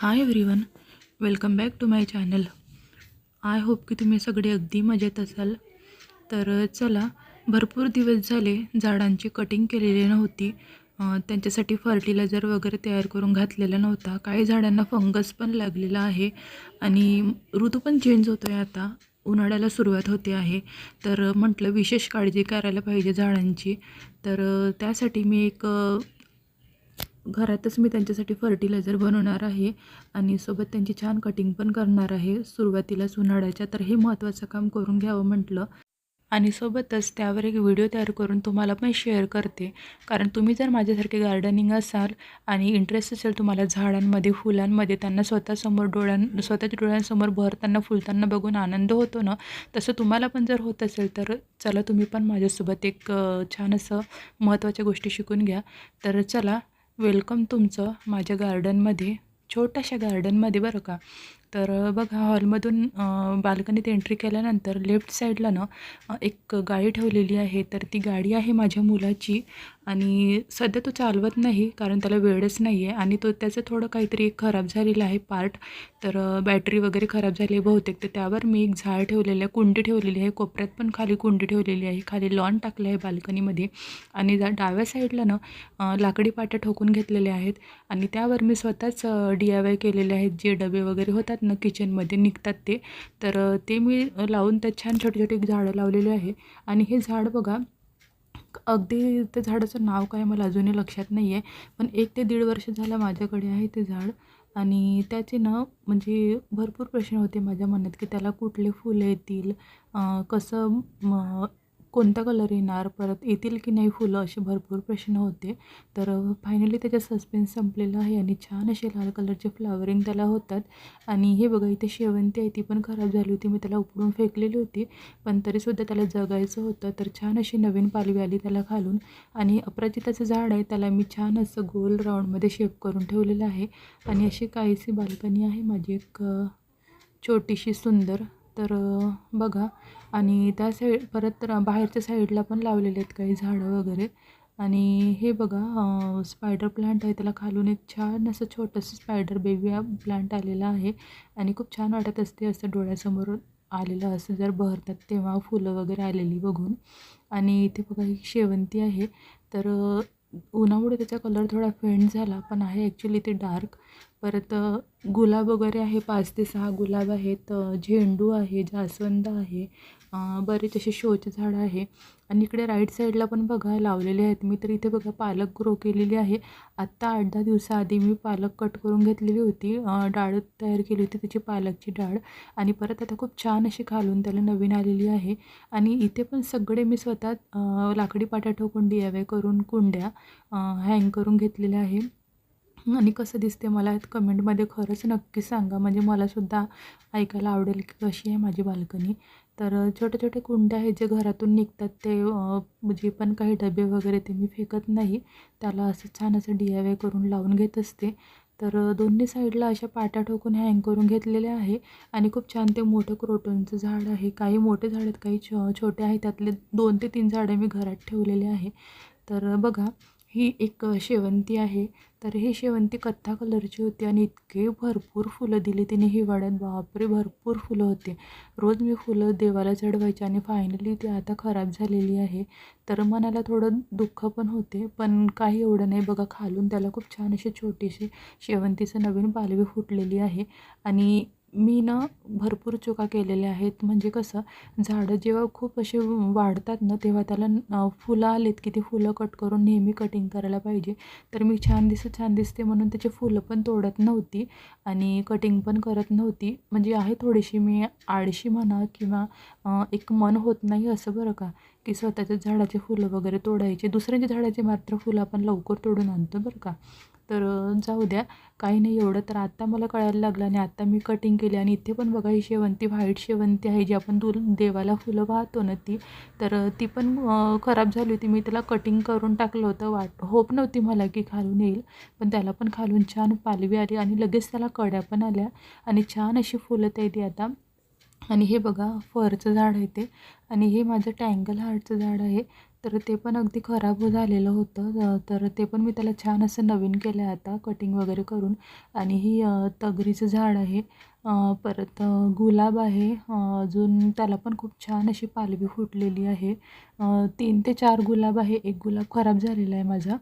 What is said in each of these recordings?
Hi everyone welcome back to my channel I hope की तुम्ही सगळे अगदी मजेत असाल. तर चला भरपूर दिवस झाले झाडांची कटिंग केलेली नव्हती. त्यांच्यासाठी फर्टिलायझर वगैरे तयार करून घातलेला नव्हता. काही झाडांना फंगस पण लागलेला आहे. आणि ऋतू पण चेंज होतो आहे आता. उन्हाळ्याला सुरुवात होते आहे. तर म्हटलं विशेष काळजी करायला पाहिजे झाडांची. तर त्यासाठी मी एक घरातच मी त्यांच्यासाठी फर्टिलायझर बनवणार आहे आणि सोबत त्यांची छान कटिंग पण करणार आहे. सुरुवातीलाच उन्हाळ्याच्या तर हे महत्त्वाचं काम करून घ्यावं म्हटलं. आणि सोबतच त्यावर एक व्हिडिओ तयार करून तुम्हाला पण शेअर करते. कारण तुम्ही जर माझ्यासारखे गार्डनिंग असाल आणि इंटरेस्ट असेल तुम्हाला झाडांमध्ये फुलांमध्ये त्यांना स्वतःसमोर डोळ्यां स्वतःच्या डोळ्यांसमोर भरताना फुलताना बघून आनंद होतो ना? तसं तुम्हाला पण जर होत असेल तर चला तुम्ही पण माझ्यासोबत एक छान असं महत्त्वाच्या गोष्टी शिकून घ्या. तर चला वेलकम तुमचं माझ्या गार्डनमध्ये छोट्याशा गार्डनमध्ये बरं का. तर बघा हॉलमधून बाल्कनीत एंट्री केल्यानंतर लेफ्ट साईडला ना एक गाडी ठेवलेली आहे. तर ती गाडी आहे माझ्या मुलाची. आणि सध्या तो चालवत नाही कारण त्याला वेळच नाही आहे आणि तो त्याचं थोडं काहीतरी एक खराब झालेलं आहे पार्ट तर बॅटरी वगैरे खराब झाली आहे बहुतेक. तर त्यावर मी एक झाड ठेवलेलं आहे कुंडी ठेवलेली आहे. कोपऱ्यात पण खाली कुंडी ठेवलेली आहे. खाली लॉन टाकलं आहे बाल्कनीमध्ये. आणि जा डाव्या साईडला ना लाकडी पाट्या ठोकून घेतलेल्या आहेत. आणि त्यावर मी स्वतःच डी आय वाय केलेले आहेत. जे डबे वगैरे होतात ना किचनमध्ये निघतात ते. तर ते मी लावून त्यात छान छोटे छोटे झाडं लावलेले आहे. आणि हे झाड बघा अगदी त्या झाडाचं नाव काय मला अजूनही लक्षात नाही आहे पण एक ते दीड वर्ष झालं माझ्याकडे आहे ते झाड. आणि त्याचे ना म्हणजे भरपूर प्रश्न होते माझ्या मनात की त्याला कुठले फुलं येतील कसं कोणता कलर येणार? परत येतील की नाही फुलं? असे भरपूर प्रश्न होते. तर फायनली त्याचा सस्पेन्स संपलेला आहे आणि छान असे लाल कलरचे फ्लावरिंग त्याला होतात. आणि हे बघा इथे शेवंती आहे ती पण खराब झाली होती. मी त्याला उपडून फेकलेली होती. पण तरीसुद्धा त्याला जगायचं होतं. तर छान अशी नवीन पालवी आली त्याला खालून आणि अपराजिताचं झाड आहे त्याला मी छान असं गोल राऊंडमध्ये शेप करून ठेवलेलं आहे. आणि अशी काहीशी बाल्कनी आहे माझी एक छोटीशी सुंदर तर बघा. आणि त्या साईड परत तर बाहेरच्या साईडला पण लावलेले आहेत काही झाडं वगैरे. आणि हे बघा स्पायडर प्लांट आहे. त्याला खालून एक छान असं छोटंसं स्पायडर बेबी प्लांट आलेला आहे. आणि खूप छान वाटत असते असं डोळ्यासमोर आलेलं असं जर बहरतात तेव्हा फुलं वगैरे आलेली बघून. आणि इथे बघा ही शेवंती आहे. तर उन्हामुळे त्याचा कलर थोडा फेंट झाला पण आहे ॲक्च्युली ते डार्क परत गुलाब वगैरे आहे पाच ते सहा गुलाब आहेत. झेंडू आहे जास्वंद आहे. बरेच असे शोचे झाडं आहे. आणि इकडे राईट साईडला पण बघा लावलेले आहेत. मी तर इथे बघा पालक ग्रो केलेली आहे. आत्ता आठ दहा दिवसाआधी मी पालक कट करून घेतलेली होती. डाळ तयार केली होती त्याची पालकची डाळ. आणि परत आता खूप छान अशी घालून त्याला नवीन आलेली आहे. आणि इथे पण सगळे मी स्वतः लाकडी पाटाठो कुंडी यावे करून कुंड्या हँग करून घेतलेल्या आहे. आणि कसं दिसते मला कमेंटमध्ये खरंच नक्की सांगा. म्हणजे मलासुद्धा ऐकायला आवडेल की कशी आहे माझी बाल्कनी. तर छोटे छोटे कुंड्या आहेत जे घरातून निघतात ते जे पण काही डबे वगैरे ते मी फेकत नाही. त्याला असं छान असं डी आय वाय करून लावून घेत असते. तर दोन्ही साईडला अशा पाट्या ठोकून हँग करून घेतलेल्या आहे आणि खूप छान ते मोठं क्रोटनचं झाड आहे. काही मोठे झाड आहेत काही छो छोटे आहेत. त्यातले दोन ते तीन झाडं मी घरात ठेवलेले आहे. तर बघा ही एक शेवंती आहे. तर ही शेवंती कथ्था कलरची होती आणि इतके भरपूर फुलं दिली तिने हिवाळ्यात. बापरे भरपूर फुलं होते. रोज मी फुलं देवाला चढवायची आणि फायनली ती आता खराब झालेली आहे. तर मनाला थोडं दुःख पण होते पण काही एवढं नाही. बघा खालून त्याला खूप छान अशी छोटीशी शेवंतीचं नवीन पालवी फुटलेली आहे. आणि मी ना भरपूर चुका केलेल्या आहेत. म्हणजे कसं झाडं जेव्हा खूप असे वाढतात ना तेव्हा त्याला फुलं आलेत की ती फुलं कट करून नेहमी कटिंग करायला पाहिजे. तर मी छान दिसत छान दिसते म्हणून त्याची फुलं पण तोडत नव्हती आणि कटिंग पण करत नव्हती. म्हणजे आहे थोडीशी मी आळशी म्हणा किंवा एक मन होत नाही असं बरं का? की स्वतःच्या झाडाचे फुलं वगैरे तोडायचे. दुसऱ्यांच्या झाडाचे मात्र फुलं आपण लवकर तोडून आणतो बरं का. तर जाऊ द्या. काही नाही एवढं. तर आत्ता मला कळायला लागलं आणि आत्ता मी कटिंग केली आणि इथे पण बघा ही शेवंती व्हाईट शेवंती आहे जी आपण दूर देवाला फुलं वाहतो ना ती. तर ती पण खराब झाली होती. मी त्याला कटिंग करून टाकलं होतं. वाट होप नव्हती मला की खालून येईल. पण त्याला पण खालून छान पालवी आली आणि लगेच त्याला कड्या पण आल्या. आणि छान अशी फुलं ते आता. आणि हे बघा फरचं झाड आहे ते. आणि हे माझं टँगल हार्टचं झाड आहे. तर ते पण अगदी खराब झालेलं होतं. तर ते पण मी त्याला छान असं नवीन केलं आहे आता कटिंग वगैरे करून. आणि ही तगरीचं झाड आहे. परत गुलाब आहे. अजून त्याला पण खूप छान अशी पालवी फुटलेली आहे. तीन ते चार गुलाब आहे. एक गुलाब खराब झालेला आहे माझा.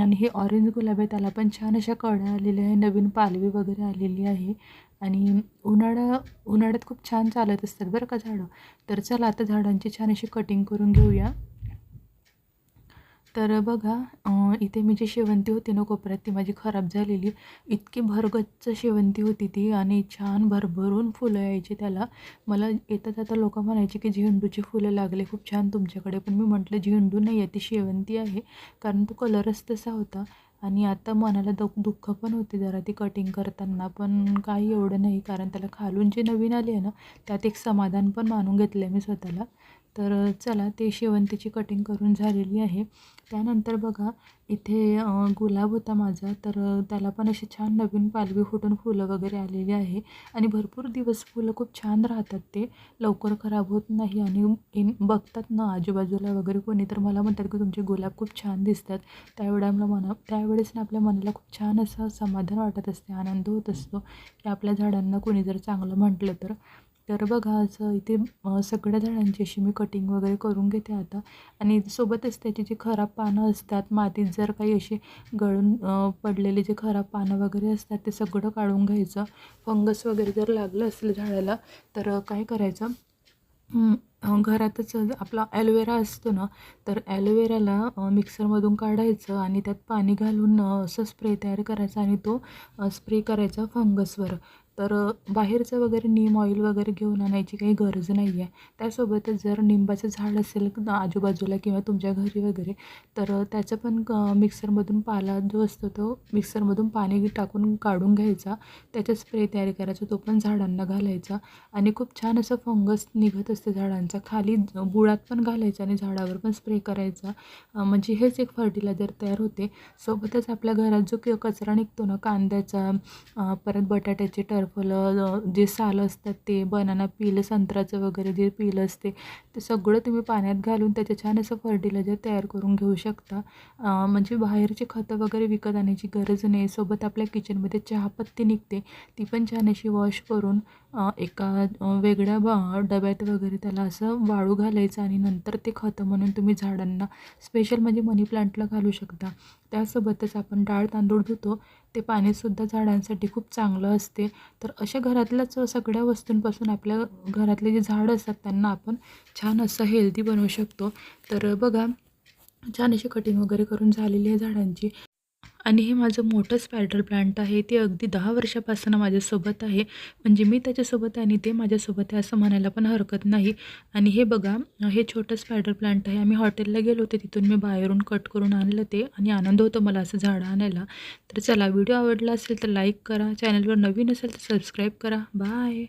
आणि हे ऑरेंज गुलाब आहे. त्याला पण छान अशा कळ्या आलेल्या आहे. नवीन पालवी वगैरे आलेली आहे. आणि उन्हाळा उन्हाळ्यात खूप छान चालत असतात बरं का झाडं. तर चला आता झाडांची छान अशी कटिंग करून घेऊया. तर बघा इथे मी जी शेवंती होती ना कोपऱ्यात ती माझी खराब झालेली. इतकी भरगच्च शेवंती होती ती आणि छान भरभरून फुलं यायची त्याला. मला येता जाता लोक म्हणायचे की झेंडूची फुलं लागले खूप छान तुमच्याकडे. पण मी म्हटलं झेंडू नाही आहे ती शेवंती आहे कारण तो कलरच तसा होता. आणि आता मनाला दुख दुःख पण होते जरा ती कटिंग करताना. पण काही एवढं नाही कारण त्याला खालून जे नवीन आली आहे ना त्यात एक समाधान पण मानून घेतलं आहे मी स्वतःला. तर चला ते शेवंतीची कटिंग करून झालेली आहे. त्यानंतर बघा इथे गुलाब होता माझा तर त्याला पण अशी छान नवीन पालवी फुटून फुलं वगैरे आलेली आहे. आणि भरपूर दिवस फुलं खूप छान राहतात ते. लवकर खराब होत नाही आणि इन बघतात ना आजूबाजूला वगैरे कोणी तर मला म्हणतात की तुमचे गुलाब खूप छान दिसतात. त्यावेळेला मना त्यावेळेस ना आपल्या मनाला खूप छान असं समाधान वाटत असते आनंद होत असतो की आपल्या झाडांना कोणी जर चांगलं म्हटलं तर. तर बघा असं इथे सगळ्या झाडांची अशी मी कटिंग वगैरे करून घेते आता. आणि सोबतच त्याची जी खराब पानं असतात मातीत जर काही असे गळून पडलेले जे खराब पानं वगैरे असतात ते सगळं काढून घ्यायचं. फंगस वगैरे जर लागलं असेल झाडाला तर काय करायचं? घरातच आपला ॲलोवेरा असतो ना तर ॲलोवेराला मिक्सरमधून काढायचं आणि त्यात पाणी घालून असं स्प्रे तयार करायचा आणि तो स्प्रे करायचा फंगसवर तर बाहेरचं वगैरे नीम ऑइल वगैरे घेऊन आणायची काही गरज नाही आहे त्यासोबतच जर निंबाचं झाड असेल आजूबाजूला किंवा तुमच्या घरी वगैरे तर त्याचं पण क मिक्सरमधून पाला जो असतो तो मिक्सरमधून पाणी टाकून काढून घ्यायचा. त्याचा स्प्रे तयार करायचा तो पण झाडांना घालायचा. आणि खूप छान असं फंगस निघत असते झाडांचा. खाली बुळात पण घालायचा आणि झाडावर पण स्प्रे करायचा. म्हणजे हेच एक फर्टिलायझर तयार होते. सोबतच आपल्या घरात जो क- कचरा निघतो ना कांद्याचा परत बटाट्याचे टर अ, जे सालं असतात ते बनाना पील संत्र्याचं वगैरे जे पील असते ते सगळं तुम्ही पाण्यात घालून त्याचं छान असं फर्टिलायझर तयार करून घेऊ शकता. म्हणजे बाहेरचे खतं वगैरे विकत आणायची गरज नाही. सोबत आपल्या किचनमध्ये चहापत्ती निघते ती पण छान अशी वॉश करून एका वेगळ्या ब डब्यात वगैरे त्याला असं वाळू घालायचं आणि नंतर ते खतं म्हणून तुम्ही झाडांना स्पेशल म्हणजे मनी प्लांटला घालू शकता. त्यासोबतच आपण डाळ तांदूळ धुतो. ते पाणीसुद्धा झाडांसाठी खूप चांगलं असते. तर अशा घरातल्याच सगळ्या वस्तूंपासून आपल्या घरातले जे झाडं असतात त्यांना आपण छान असं हेल्दी बनवू शकतो. तर बघा छान अशी कटिंग वगैरे करून झालेली आहे झाडांची. आणि हे माझं मोठं स्पायडल प्लांट आहे. ते अगदी दहा वर्षापासून माझ्यासोबत आहे. म्हणजे मी त्याच्यासोबत आहे आणि ते माझ्यासोबत आहे असं म्हणायला पण हरकत नाही. आणि हे बघा हे छोटं स्पायडल प्लांट आहे. आम्ही हॉटेलला गेलो होते. तिथून मी बाहेरून कट करून आणलं ते आणि आनंद होतो मला असं झाडं आणायला. तर चला व्हिडिओ आवडला असेल तर लाईक करा. चॅनलवर नवीन असेल तर सबस्क्राईब करा. बाय